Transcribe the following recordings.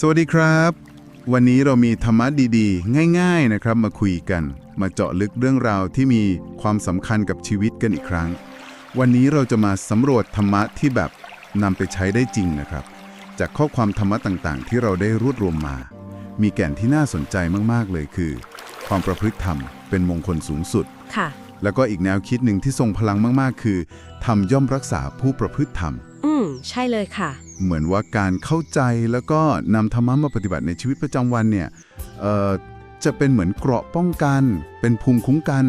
สวัสดีครับ วันนี้เรามีธรรมะดีๆ ง่าย ๆนะครับ มาคุยกัน มาเจาะลึกเรื่องราวที่มีความสำคัญกับชีวิตกันอีกครั้ง วันนี้เราจะมาสำรวจธรรมะที่แบบนำไปใช้ได้จริงนะครับ จากข้อความธรรมะต่างๆ ที่เราได้รวบรวมมา มีแก่นที่น่าสนใจมากๆเลยคือ ความประพฤติธรรมเป็นมงคลสูงสุดค่ะ แล้วก็อีกแนวคิดหนึ่งที่ทรงพลังมากๆ คือธรรมย่อมรักษาผู้ประพฤติธรรม อืม ใช่เลยค่ะเหมือนว่าการเข้าใจแล้วก็นำธรรมะมาปฏิบัติในชีวิตประจำวันเนี่ยจะเป็นเหมือนเกราะป้องกัน เป็นภูมิคุ้มกัน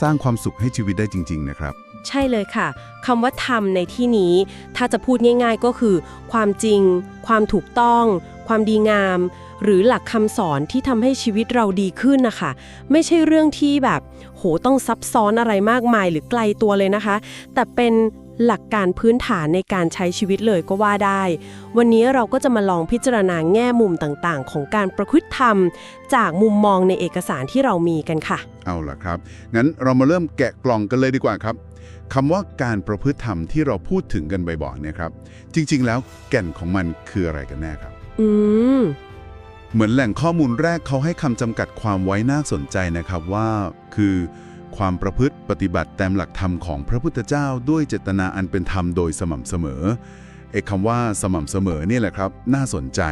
สร้างความสุขให้ชีวิตได้จริง ๆ นะครับ ใช่เลยค่ะคำว่าธรรมในที่นี้ ถ้าจะพูดง่าย ๆ ก็คือ ความจริง ความถูกต้อง ความดีงาม หรือหลักคำสอนที่ทำให้ชีวิตเราดีขึ้นนะคะ ไม่ใช่เรื่องที่แบบ โหต้องซับซ้อนอะไรมากมายหรือไกลตัวเลยนะคะ แต่เป็น หลักการพื้นฐานในการใช้ชีวิตเลยก็ว่าได้ วันนี้เราก็จะมาลองพิจารณาแง่มุมต่างๆ ของการประพฤติธรรม จากมุมมองในเอกสารที่เรามีกันค่ะ เอาล่ะครับ งั้นเรามาเริ่มแกะกล่องกันเลยดีกว่าครับคำว่าการประพฤติธรรมที่เราพูดถึงกันบ่อยๆเนี่ยครับ จริง ๆ แล้วแก่นของมันคืออะไรกันแน่ครับ อืม เหมือนแหล่งข้อมูลแรกเขาให้คำจำกัดความไว้น่าสนใจนะครับว่า คือ ความประพฤติปฏิบัติตามหลักธรรมของพระพุทธเจ้าด้วยเจตนาอันเป็นธรรมโดยสม่ำเสมอเอกคำว่าสม่ำเสมอนี่แหละครับ น่าสนใจ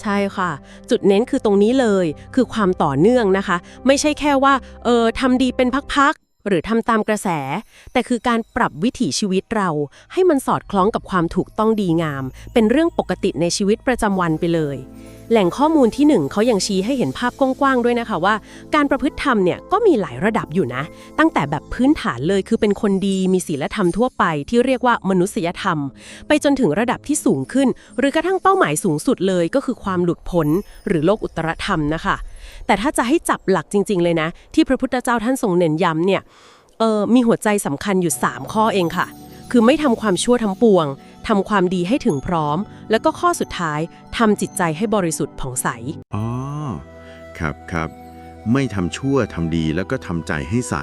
ใช่ค่ะ จุดเน้นคือตรงนี้เลย คือความต่อเนื่องนะคะ ไม่ใช่แค่ว่า เออทำดีเป็นพักๆ หรือทำตามกระแส แต่คือการปรับวิถีชีวิตเรา ให้มันสอดคล้องกับความถูกต้องดีงาม เป็นเรื่องปกติในชีวิตประจำวันไปเลย แหล่งข้อมูลที่หนึ่งเขายังชี้ให้เห็นภาพกว้างๆด้วยนะคะว่า การประพฤติธรรมเนี่ยก็มีหลายระดับอยู่นะ ตั้งแต่แบบพื้นฐานเลยคือเป็นคนดีมีศีลธรรมทั่วไปที่เรียกว่ามนุษยธรรม ไปจนถึงระดับที่สูงขึ้น หรือกระทั่งเป้าหมายสูงสุดเลยก็คือความหลุดพ้นหรือโลกอุตรธรรมนะคะ แต่ถ้าจะให้จับหลักจริง ๆ เลยนะ ที่พระพุทธเจ้าท่านทรงเน้นย้ำเนี่ยเออมีหัวใจสำคัญอยู่ 3 ข้อเองค่ะ คือไม่ทำความชั่วทั้งปวงทำความดีให้ถึงพร้อม แล้วก็ข้อสุดท้ายทำจิตใจให้บริสุทธิ์ผ่องใสอ๋อครับครับไม่ทำชั่วทำดีแล้วก็ทำใจให้ใส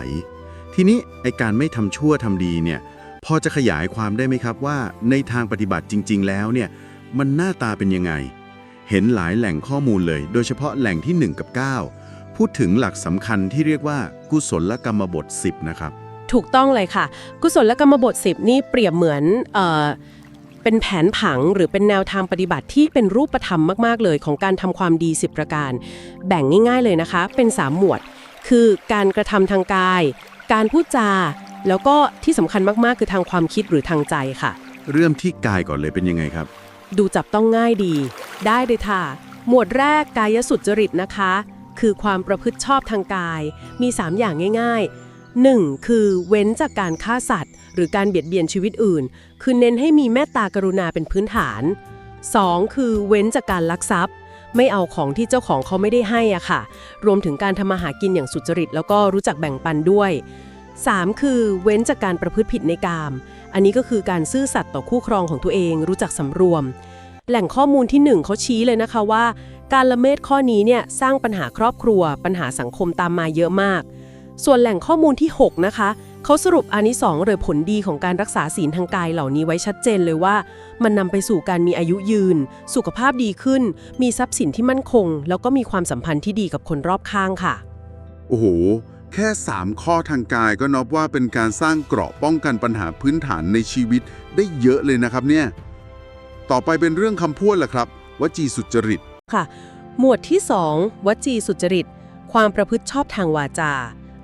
ทีนี้ไอการไม่ทำชั่วทำดีเนี่ยพอจะขยายความได้ไหมครับว่าในทางปฏิบัติจริง ๆ แล้วเนี่ยมันหน้าตาเป็นยังไง เห็นหลายแหล่งข้อมูลเลย โดยเฉพาะแหล่งที่ 1 กับ 9 พูดถึงหลักสำคัญที่เรียกว่ากุศลกรรมบท 10 นะครับ ถูกต้องเลยค่ะ กุศลกรรมบท 10 นี่เปรียบเหมือนเออเป็นแผนผังหรือเป็นแนวทางปฏิบัติที่เป็นรูปธรรมมาก ๆ เลยของการทำความดี 10 ประการ แบ่งง่าย ๆ เลยนะคะ เป็น 3 หมวด คือการกระทำทางกาย การพูดจา แล้วก็ที่สำคัญมากๆ คือทางความคิดหรือทางใจค่ะ เริ่มที่กายก่อนเลยเป็นยังไงครับ ดูจับต้องง่ายดี ได้เลยค่ะ หมวดแรกกายสุจริตนะคะ คือความประพฤติชอบทางกาย มี 3 อย่างง่าย ๆ 1. คือเว้นจากการฆ่าสัตว์ หรือการเบียดเบียนชีวิตอื่น คือเน้นให้มีเมตตากรุณาเป็นพื้นฐาน 2. คือเว้นจากการลักทรัพย์ ไม่เอาของที่เจ้าของเขาไม่ได้ให้อะค่ะ รวมถึงการทำมาหากินอย่างสุจริต แล้วก็รู้จักแบ่งปันด้วย 3. คือเว้นจากการประพฤติผิดในกาม อันนี้ก็คือการซื่อสัตย์ต่อคู่ครองของตัวเอง รู้จักสำรวม แหล่งข้อมูลที่หนึ่งเขาชี้เลยนะคะว่า การละเมิดข้อนี้เนี่ยสร้างปัญหาครอบครัว ปัญหาสังคมตามมาเยอะมาก ส่วนแหล่งข้อมูลที่ 6 นะคะเขาสรุปอานิสงส์หรือผลดีของการรักษาศีลทางกายเหล่านี้ไว้ชัดเจนเลยว่า มันนำไปสู่การมีอายุยืน สุขภาพดีขึ้น มีทรัพย์สินที่มั่นคง แล้วก็มีความสัมพันธ์ที่ดีกับคนรอบข้างค่ะ โอ้โห แค่ 3 ข้อทางกายก็นับว่าเป็นการสร้างเกราะป้องกันปัญหาพื้นฐานในชีวิตได้เยอะเลยนะครับเนี่ย ต่อไปเป็นเรื่องคำพูดแหละครับวจีสุจริต ค่ะ หมวดที่ 2 วจีสุจริต ความประพฤติชอบทางวาจา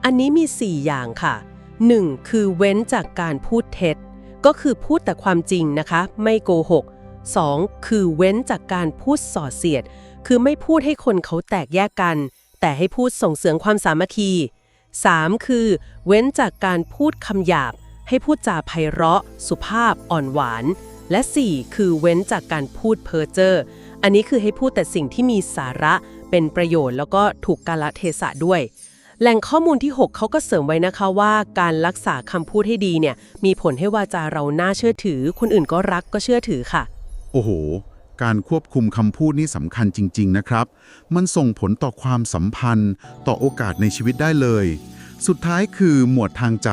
อันนี้มี 4 อย่างค่ะ 1. คือเว้นจากการพูดเท็จ ก็คือพูดแต่ความจริงนะคะ ไม่โกหก 2. คือเว้นจากการพูดส่อเสียด คือไม่พูดให้คนเขาแตกแยกกัน แต่ให้พูดส่งเสริมความสามัคคี 3. คือ เว้นจากการพูดคำหยาบ ให้พูดจาไพเราะ สุภาพอ่อนหวาน และ 4. คือเว้นจากการพูดเพ้อเจ้ออันนี้คือให้พูดแต่สิ่งที่มีสาระเป็นประโยชน์แล้วก็ถูกกาลเทศะด้วย แหล่งข้อมูลที่ 6 เขาก็เสริมไว้นะคะว่าการรักษาคำพูดให้ดีเนี่ยมีผลให้วาจาเราน่าเชื่อถือ คนอื่นก็รักก็เชื่อถือค่ะ โอ้โห การควบคุมคำพูดนี่สำคัญจริง ๆ นะครับ มันส่งผลต่อความสัมพันธ์ ต่อโอกาสในชีวิตได้เลย สุดท้ายคือหมวดทางใจ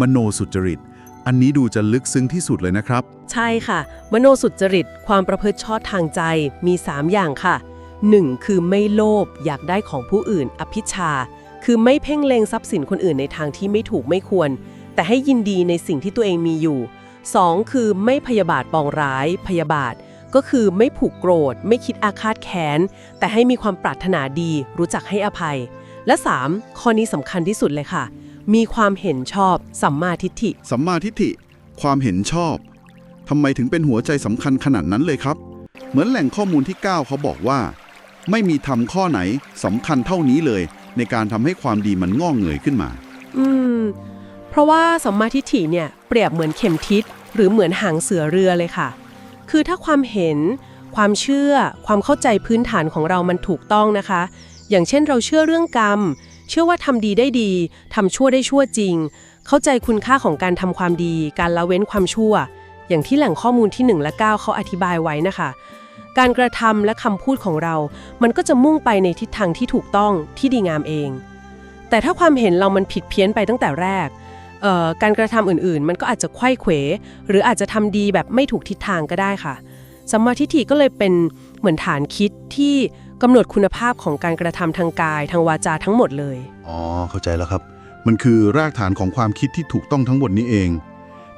มโนสุจริต อันนี้ดูจะลึกซึ้งที่สุดเลยนะครับ ใช่ค่ะ มโนสุจริต ความประพฤติชอบทางใจมี 3 อย่างค่ะ 1. คือไม่โลภอยากได้ของผู้อื่น อภิชา คือไม่เพ่งเล็งทรัพย์สินคนอื่นในทางที่ไม่ถูกไม่ควร แต่ให้ยินดีในสิ่งที่ตัวเองมีอยู่ 2. คือไม่พยาบาทปองร้าย พยาบาท ก็คือไม่ผูกโกรธ ไม่คิดอาฆาตแค้น แต่ให้มีความปรารถนาดี รู้จักให้อภัย และ 3. ข้อนี้สำคัญที่สุดเลยค่ะ มีความเห็นชอบสัมมาทิฏฐิ สัมมาทิฏฐิ ความเห็นชอบทำไมถึงเป็นหัวใจสำคัญขนาดนั้นเลยครับ เหมือนแหล่งข้อมูลที่ 9 เขาบอกว่า ไม่มีธรรมข้อไหนสำคัญเท่านี้เลย ในการทำให้ความดีมันงอกเงยขึ้นมา อืม เพราะว่าสัมมาทิฏฐิเนี่ยเปรียบเหมือนเข็มทิศหรือเหมือนหางเสือเรือเลยค่ะ คือถ้าความเห็น ความเชื่อ ความเข้าใจพื้นฐานของเรามันถูกต้องนะคะ อย่างเช่นเราเชื่อเรื่องกรรม เชื่อว่าทำดีได้ดีทำชั่วได้ชั่วจริง เข้าใจคุณค่าของการทำความดี การละเว้นความชั่ว อย่างที่แหล่งข้อมูลที่ 1 และ 9 เขาอธิบายไว้นะคะการกระทำและคำพูดของเรา มันก็จะมุ่งไปในทิศทางที่ถูกต้องที่ดีงามเอง แต่ถ้าความเห็นเรามันผิดเพี้ยนไปตั้งแต่แรก การกระทำอื่นๆ มันก็อาจจะไขว้เขว หรืออาจจะทำดีแบบไม่ถูกทิศทางก็ได้ค่ะสัมมาทิฏฐิก็เลยเป็นเหมือนฐานคิดที่กำหนดคุณภาพของการกระทำทางกายทางวาจาทั้งหมดเลยอ๋อเข้าใจแล้วครับ มันคือรากฐานของความคิดที่ถูกต้องทั้งหมดนี้เอง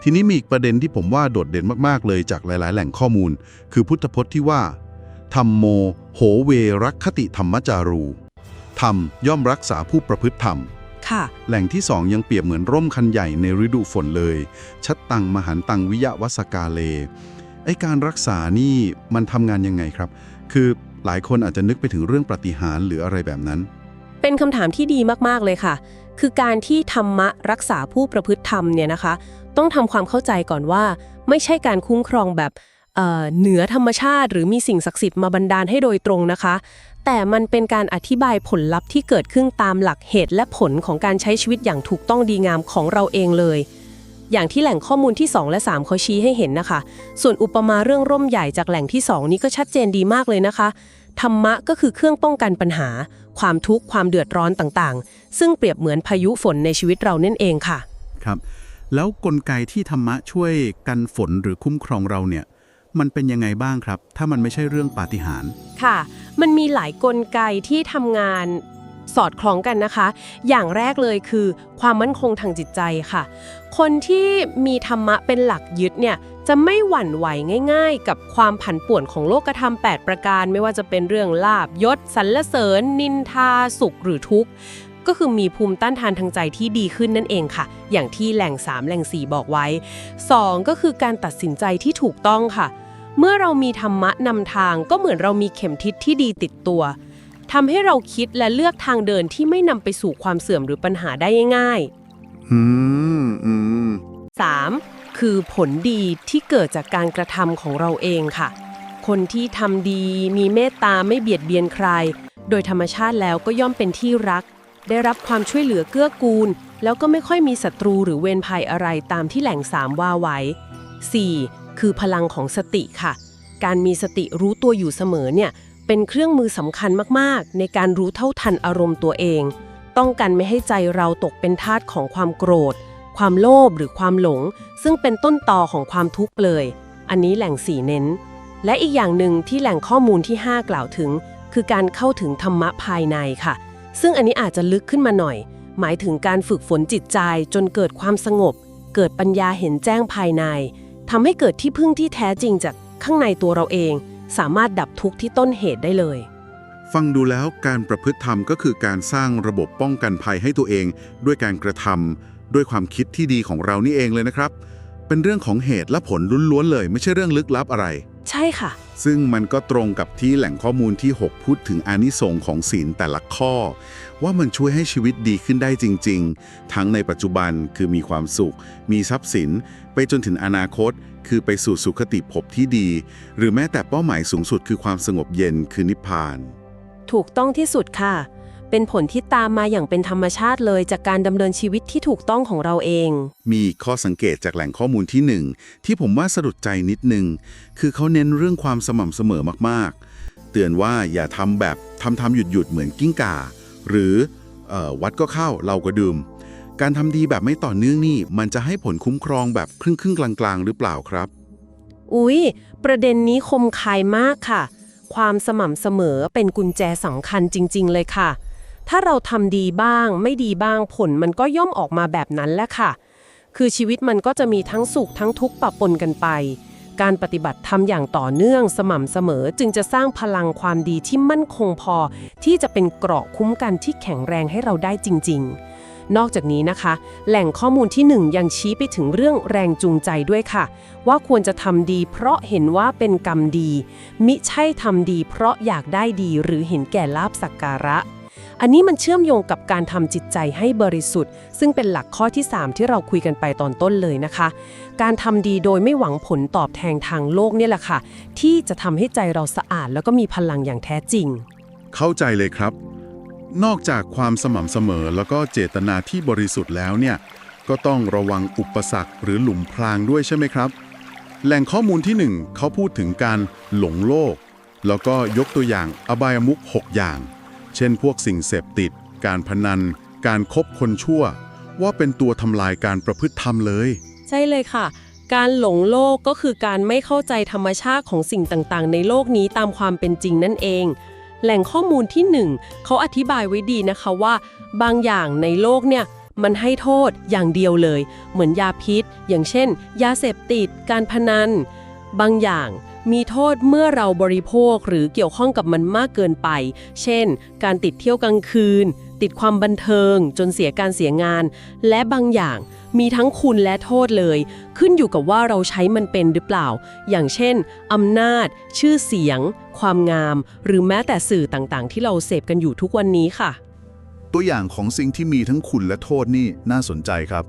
ทีนี้มีอีกประเด็นที่ผมว่าโดดเด่นมากๆเลยจากหลาย ๆ แหล่งข้อมูล คือพุทธพจน์ที่ว่าธรรมโม โหเวรักคติธรรมจารูธรรมย่อมรักษาผู้ประพฤติธรรม ค่ะ แหล่งที่สองยังเปรียบเหมือนร่มคันใหญ่ในฤดูฝนเลย ชัดตังมหันตังวิยะวัสกาเล ไอการรักษานี่มันทำงานยังไงครับ คือหลายคนอาจจะนึกไปถึงเรื่องปาฏิหารย์หรืออะไรแบบนั้น เป็นคำถามที่ดีมากๆเลยค่ะ คือการที่ธรรมะรักษาผู้ประพฤติธรรมเนี่ยนะคะ ต้องทำความเข้าใจก่อนว่า ไม่ใช่การคุ้มครองแบบ เหนือธรรมชาติ หรือมีสิ่งศักดิ์สิทธิ์มาบันดาลให้โดยตรงนะคะ แต่มันเป็นการอธิบายผลลัพธ์ที่เกิดขึ้นตามหลักเหตุและผลของการใช้ชีวิตอย่างถูกต้องดีงามของเราเองเลย อย่างที่แหล่งข้อมูลที่ 2 และ 3 เขาชี้ให้เห็นนะคะ ส่วนอุปมาเรื่องร่มใหญ่จากแหล่งที่ 2 นี้ก็ชัดเจนดีมากเลยนะคะธรรมะก็คือเครื่องป้องกันปัญหา ความทุกข์ความเดือดร้อนต่างๆ ซึ่งเปรียบเหมือนพายุฝนในชีวิตเรานั่นเองค่ะ ครับ แล้วกลไกที่ธรรมะช่วยกันฝนหรือคุ้มครองเราเนี่ย มันเป็นยังไงบ้างครับ ถ้ามันไม่ใช่เรื่องปาฏิหาริย์ค่ะ มันมีหลายกลไกที่ทำงานสอดคล้องกันนะคะ อย่างแรกเลยคือ ความมั่นคงทางจิตใจค่ะ คนที่มีธรรมะเป็นหลักยึดเนี่ยจะไม่หวั่นไหวง่าย ๆ กับความผันป่วนของโลกธรรม 8 ประการ ไม่ว่าจะเป็นเรื่องลาบยศสรรเสริญ นินทา สุขหรือทุกข์ ก็คือมีภูมิต้านทานทางใจที่ดีขึ้นนั่นเองค่ะ อย่างที่แหล่ง 3 แหล่ง 4 บอกไว้ 2 ก็คือการตัดสินใจที่ถูกต้องค่ะ เมื่อเรามีธรรมะนำทางก็เหมือนเรามีเข็มทิศที่ดีติดตัวทำให้เราคิดและเลือกทางเดินที่ไม่นำไปสู่ความเสื่อมหรือปัญหาได้ง่ายอืมอืมๆ 3. คือผลดีที่เกิดจากการกระทำของเราเองค่ะ คนที่ทำดีมีเมตตาไม่เบียดเบียนใคร โดยธรรมชาติแล้วก็ย่อมเป็นที่รัก ได้รับความช่วยเหลือเกื้อกูล แล้วก็ไม่ค่อยมีศัตรูหรือเวรภัยอะไรตามที่แหล่งสามว่าไว้ 4. คือพลังของสติค่ะ การมีสติรู้ตัวอยู่เสมอเนี่ยเป็นเครื่องมือสำคัญมากๆ ในการรู้เท่าทันอารมณ์ตัวเอง ต้องกันไม่ให้ใจเราตกเป็นทาสของความโกรธ ความโลภหรือความหลง ซึ่งเป็นต้นตอของความทุกข์เลย อันนี้แหล่งสีเน้น และอีกอย่างหนึ่งที่แหล่งข้อมูลที่ 5 กล่าวถึง คือการเข้าถึงธรรมะภายในค่ะ ซึ่งอันนี้อาจจะลึกขึ้นมาหน่อย หมายถึงการฝึกฝนจิตใจจนเกิดความสงบ เกิดปัญญาเห็นแจ้งภายใน ทำให้เกิดที่พึ่งที่แท้จริงจากข้างในตัวเราเอง สามารถดับทุกข์ที่ต้นเหตุได้เลย ฟังดูแล้วการประพฤติธรรมก็คือการสร้างระบบป้องกันภัยให้ตัวเอง ด้วยการกระทำด้วยความคิดที่ดีของเรานี่เองเลยนะครับ เป็นเรื่องของเหตุและผลล้วนๆเลย ไม่ใช่เรื่องลึกลับอะไร ใช่ค่ะ ซึ่งมันก็ตรงกับที่แหล่งข้อมูลที่ 6 พูดถึงอานิสงค์ของศีลแต่ละข้อ ว่ามันช่วยให้ชีวิตดีขึ้นได้จริง ๆ ทั้งในปัจจุบันคือมีความสุข มีทรัพย์สิน ไปจนถึงอนาคต คือไปสู่สุขติภพที่ดี หรือแม้แต่เป้าหมายสูงสุดคือความสงบเย็นคือนิพพาน ถูกต้องที่สุดค่ะ เป็นผลที่ตามมาอย่างเป็นธรรมชาติเลยจากการดำเนินชีวิตที่ถูกต้องของเราเอง มีข้อสังเกตจากแหล่งข้อมูลที่หนึ่งที่ผมว่าสะดุดใจนิดนึง คือเขาเน้นเรื่องความสม่ำเสมอมากๆ เตือนว่าอย่าทำแบบทำทำหยุดหยุดๆเหมือนกิ้งก่า หรือเออวัดก็เข้าเราก็ดื่ม การทำดีแบบไม่ต่อเนื่องนี่ มันจะให้ผลคุ้มครองแบบครึ่งครึ่งๆกลางๆ หรือเปล่าครับ อุ๊ย ประเด็นนี้คมคายมากค่ะ ความสม่ำเสมอเป็นกุญแจสำคัญจริง ๆ เลยค่ะ ถ้าเราทำดีบ้าง ไม่ดีบ้างผลมันก็ย่อมออกมาแบบนั้นแหละค่ะ คือชีวิตมันก็จะมีทั้งสุขทั้งทุกข์ปะปนกันไป การปฏิบัติธรรมอย่างต่อเนื่องสม่ำเสมอจึงจะสร้างพลังความดีที่มั่นคงพอ ที่จะเป็นเกราะคุ้มกันที่แข็งแรงให้เราได้จริง ๆนอกจากนี้นะคะ แหล่งข้อมูลที่หนึ่งยังชี้ไปถึงเรื่องแรงจูงใจด้วยค่ะ ว่าควรจะทำดีเพราะเห็นว่าเป็นกรรมดี มิใช่ทำดีเพราะอยากได้ดีหรือเห็นแก่ลาบสักการะ อันนี้มันเชื่อมโยงกับการทำจิตใจให้บริสุทธิ์ ซึ่งเป็นหลักข้อที่ 3 ที่เราคุยกันไปตอนต้นเลยนะคะ การทำดีโดยไม่หวังผลตอบแทนทางโลกเนี่ยแหละค่ะ ที่จะทำให้ใจเราสะอาดแล้วก็มีพลังอย่างแท้จริง เข้าใจเลยครับ นอกจากความสม่ำเสมอแล้วก็เจตนาที่บริสุทธิ์แล้วเนี่ยก็ต้องระวังอุปสรรคหรือหลุมพรางด้วยใช่ไหมครับ แหล่งข้อมูลที่หนึ่งเขาพูดถึงการหลงโลก แล้วก็ยกตัวอย่างอบายมุข6อย่าง เช่นพวกสิ่งเสพติด การพนัน การคบคนชั่ว ว่าเป็นตัวทำลายการประพฤติธรรมเลย ใช่เลยค่ะ การหลงโลกก็คือการไม่เข้าใจธรรมชาติของสิ่งต่างๆ ในโลกนี้ตามความเป็นจริงนั่นเอง แหล่งข้อมูลที่หนึ่งเขาอธิบายไว้ดีนะคะว่า บางอย่างในโลกเนี่ยมันให้โทษอย่างเดียวเลย เหมือนยาพิษ อย่างเช่น ยาเสพติด การพนัน บางอย่าง มีโทษเมื่อเราบริโภคหรือเกี่ยวข้องกับมันมากเกินไป เช่น การติดเที่ยวกลางคืน ติดความบันเทิง จนเสียการเสียงาน และบางอย่างมีทั้งคุณและโทษเลย ขึ้นอยู่กับว่าเราใช้มันเป็นหรือเปล่า อย่างเช่นอำนาจ ชื่อเสียง ความงาม หรือแม้แต่สื่อต่างๆ ที่เราเสพกันอยู่ทุกวันนี้ค่ะ ตัวอย่างของสิ่งที่มีทั้งคุณและโทษนี่น่าสนใจครับ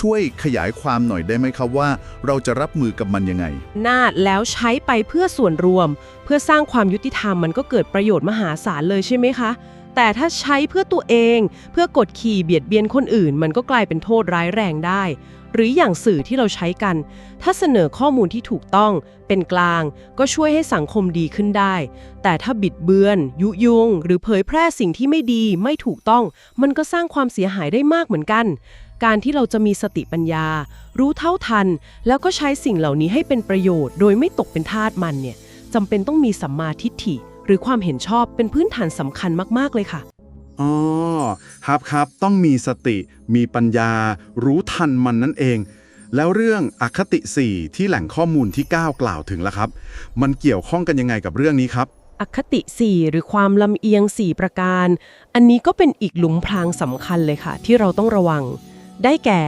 ช่วยขยายความหน่อยได้ไหมครับว่า เราจะรับมือกับมันยังไง นาดแล้วใช้ไปเพื่อส่วนรวม เพื่อสร้างความยุติธรรมมันก็เกิดประโยชน์มหาศาลเลยใช่ไหมคะ แต่ถ้าใช้เพื่อตัวเองเพื่อกดขี่เบียดเบียนคนอื่น มันก็กลายเป็นโทษร้ายแรงได้ หรืออย่างสื่อที่เราใช้กัน ถ้าเสนอข้อมูลที่ถูกต้อง เป็นกลาง ก็ช่วยให้สังคมดีขึ้นได้ แต่ถ้าบิดเบือน ยุยง หรือเผยแพร่สิ่งที่ไม่ดีไม่ถูกต้อง มันก็สร้างความเสียหายได้มากเหมือนกัน การที่เราจะมีสติปัญญา รู้เท่าทัน แล้วก็ใช้สิ่งเหล่านี้ให้เป็นประโยชน์ โดยไม่ตกเป็นทาสมันเนี่ยจำเป็นต้องมีสัมมาทิฏฐิ หรือความเห็นชอบเป็นพื้นฐานสำคัญมากๆเลยค่ะ อ๋อ ครับครับ ต้องมีสติ มีปัญญา รู้ทันมันนั่นเอง แล้วเรื่องอคติ 4 ที่แหล่งข้อมูลที่ 9 กล่าวถึงล่ะครับ มันเกี่ยวข้องกันยังไงกับเรื่องนี้ครับ อคติ 4 หรือความลำเอียง 4 ประการ อันนี้ก็เป็นอีกหลุมพรางสำคัญเลยค่ะ ที่เราต้องระวัง ได้แก่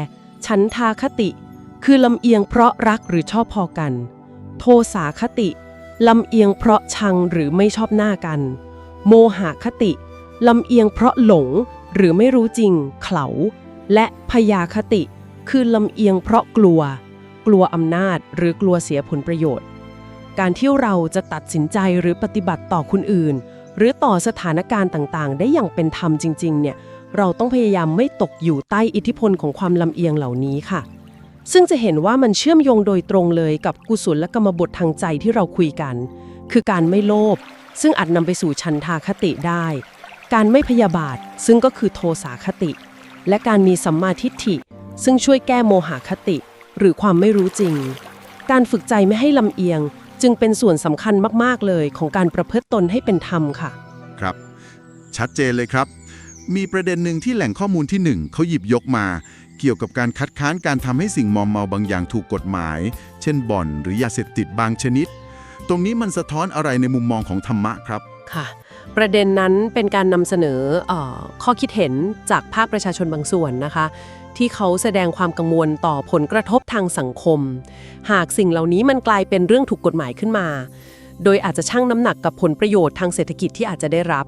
ฉันทาคติ คือลำเอียงเพราะรักหรือชอบพอกัน โทสาคติ ลำเอียงเพราะชังหรือไม่ชอบหน้ากัน โมหะคติ ลำเอียงเพราะหลงหรือไม่รู้จริง เขาและพยาคติ คือลำเอียงเพราะกลัว กลัวอำนาจหรือกลัวเสียผลประโยชน์ การที่เราจะตัดสินใจหรือปฏิบัติต่อคนอื่น หรือต่อสถานการณ์ต่างๆ ได้อย่างเป็นธรรมจริง ๆ เนี่ย เราต้องพยายามไม่ตกอยู่ใต้อิทธิพลของความลำเอียงเหล่านี้ค่ะ ซึ่งจะเห็นว่ามันเชื่อมโยงโดยตรงเลยกับกุศลและกรรมบททางใจที่เราคุยกัน คือการไม่โลภซึ่งอาจนำไปสู่ชันทาคติได้ การไม่พยาบาท ซึ่งก็คือโทสาคติ และการมีสัมมาทิฏฐิ ซึ่งช่วยแก้โมหคติ หรือความไม่รู้จริง การฝึกใจไม่ให้ลำเอียง จึงเป็นส่วนสำคัญมาก ๆ เลยของการประพฤติตนให้เป็นธรรมค่ะ ครับ ชัดเจนเลยครับ มีประเด็นหนึ่งที่แหล่งข้อมูลที่หนึ่งเขาหยิบยกมา เกี่ยวกับการคัดค้านการทำให้สิ่งมอมเมาบางอย่างถูกกฎหมาย เช่นบ่อนหรือยาเสพติดบางชนิด ตรงนี้มันสะท้อนอะไรในมุมมองของธรรมะครับ ค่ะ ประเด็นนั้นเป็นการนำเสนอออข้อคิดเห็นจากภาคประชาชนบางส่วนนะคะ ที่เขาแสดงความกังวลต่อผลกระทบทางสังคม หากสิ่งเหล่านี้มันกลายเป็นเรื่องถูกกฎหมายขึ้นมา โดยอาจจะชั่งน้ำหนักกับผลประโยชน์ทางเศรษฐกิจที่อาจจะได้รับ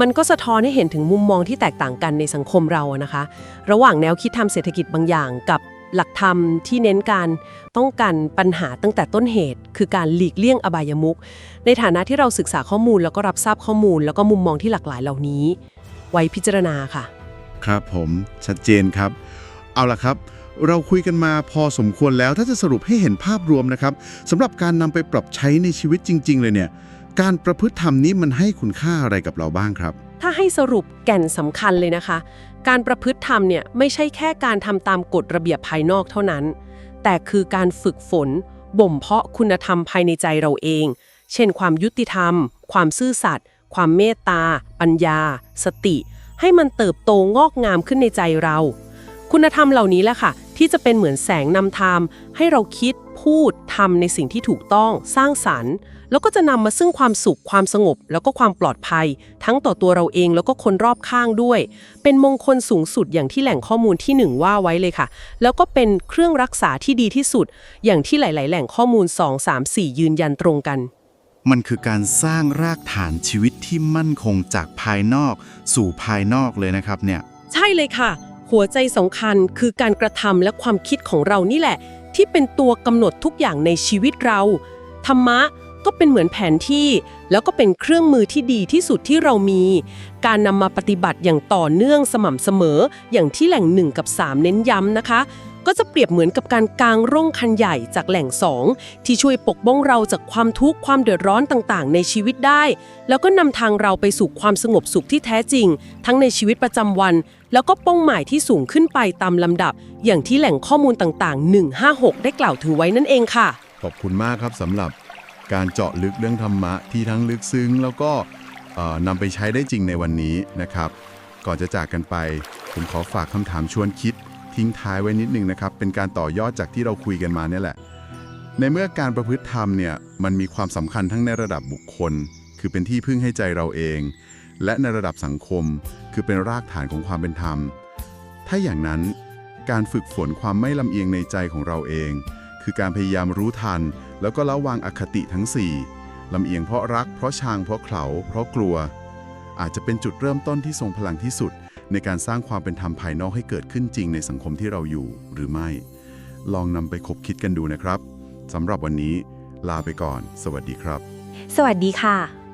มันก็สะท้อนให้เห็นถึงมุมมองที่แตกต่างกันในสังคมเราอะนะคะ ระหว่างแนวคิดทำเศรษฐกิจบางอย่างกับหลักธรรมที่เน้นการป้องกันปัญหาตั้งแต่ต้นเหตุ คือการหลีกเลี่ยงอบายมุขในฐานะที่เราศึกษาข้อมูลแล้วก็รับทราบข้อมูล แล้วก็มุมมองที่หลากหลายเหล่านี้ ไว้พิจารณาค่ะ ครับผมชัดเจนครับ เอาละครับ เราคุยกันมาพอสมควรแล้วถ้าจะสรุปให้เห็นภาพรวมนะครับสำหรับการนำไปปรับใช้ในชีวิตจริง ๆ เลยเนี่ย การประพฤติธรรมนี้มันให้คุณค่าอะไรกับเราบ้างครับ ถ้าให้สรุปแก่นสำคัญเลยนะคะ การประพฤติธรรมเนี่ยไม่ใช่แค่การทำตามกฎระเบียบภายนอกเท่านั้น แต่คือการฝึกฝน บ่มเพาะคุณธรรมภายในใจเราเอง เช่น ความยุติธรรม ความซื่อสัตย์ความเมตตา ปัญญา สติ ให้มันเติบโตงอกงามขึ้นในใจเรา คุณธรรมเหล่านี้แหละค่ะ ที่จะเป็นเหมือนแสงนำทางให้เราคิดพูดทำในสิ่งที่ถูกต้องสร้างสรรค์ แล้วก็จะนำมาซึ่งความสุขความสงบ แล้วก็ความปลอดภัย ทั้งต่อตัวเราเองแล้วก็คนรอบข้างด้วย เป็นมงคลสูงสุดอย่างที่แหล่งข้อมูลที่หนึ่งว่าไว้เลยค่ะ แล้วก็เป็นเครื่องรักษาที่ดีที่สุด อย่างที่หลาย ๆ แหล่งข้อมูล 2 3 4 ยืนยันตรงกัน มันคือการสร้างรากฐานชีวิตที่มั่นคงจากภายนอก สู่ภายนอกเลยนะครับเนี่ยใช่เลยค่ะ หัวใจสำคัญคือการกระทำและความคิดของเรานี่แหละ ที่เป็นตัวกำหนดทุกอย่างในชีวิตเรา ธรรมะก็เป็นเหมือนแผนที่ แล้วก็เป็นเครื่องมือที่ดีที่สุดที่เรามี การนำมาปฏิบัติอย่างต่อเนื่องสม่ำเสมอ อย่างที่แหล่งหนึ่งกับ 3 เน้นย้ำนะคะ ก็จะเปรียบเหมือนกับการกางร่มคันใหญ่จากแหล่งสองที่ช่วยปกป้องเราจากความทุกข์ความเดือดร้อนต่างๆ ในชีวิตได้ แล้วก็นำทางเราไปสู่ความสงบสุขที่แท้จริง ทั้งในชีวิตประจำวัน แล้วก็เป้าหมายที่สูงขึ้นไปตามลำดับ อย่างที่แหล่งข้อมูลต่างๆ 156 ได้กล่าวถึงไว้นั่นเองค่ะ ขอบคุณมากครับสำหรับการเจาะลึกเรื่องธรรมะที่ทั้งลึกซึ้ง แล้วก็นำไปใช้ได้จริงในวันนี้นะครับ ก่อนจะจากกันไป ผมขอฝากคำถามชวนคิด ทิ้งท้ายไว้นิดนึงนะครับ เป็นการต่อยอดจากที่เราคุยกันมาเนี่ยแหละ ในเมื่อการประพฤติธรรมเนี่ยมันมีความสำคัญทั้งในระดับบุคคล คือเป็นที่พึ่งให้ใจเราเอง และในระดับสังคม คือเป็นรากฐานของความเป็นธรรม ถ้าอย่างนั้นการฝึกฝนความไม่ลำเอียงในใจของเราเอง คือการพยายามรู้ทัน แล้วก็ละวางอคติทั้ง 4ลำเอียงเพราะรักเพราะชังเพราะเขาเพราะกลัว อาจจะเป็นจุดเริ่มต้นที่ทรงพลังที่สุด ในการสร้างความเป็นธรรมภายนอกให้เกิดขึ้นจริงในสังคมที่เราอยู่หรือไม่ ลองนำไปคบคิดกันดูนะครับสำหรับวันนี้ ลาไปก่อน สวัสดีครับ สวัสดีค่ะ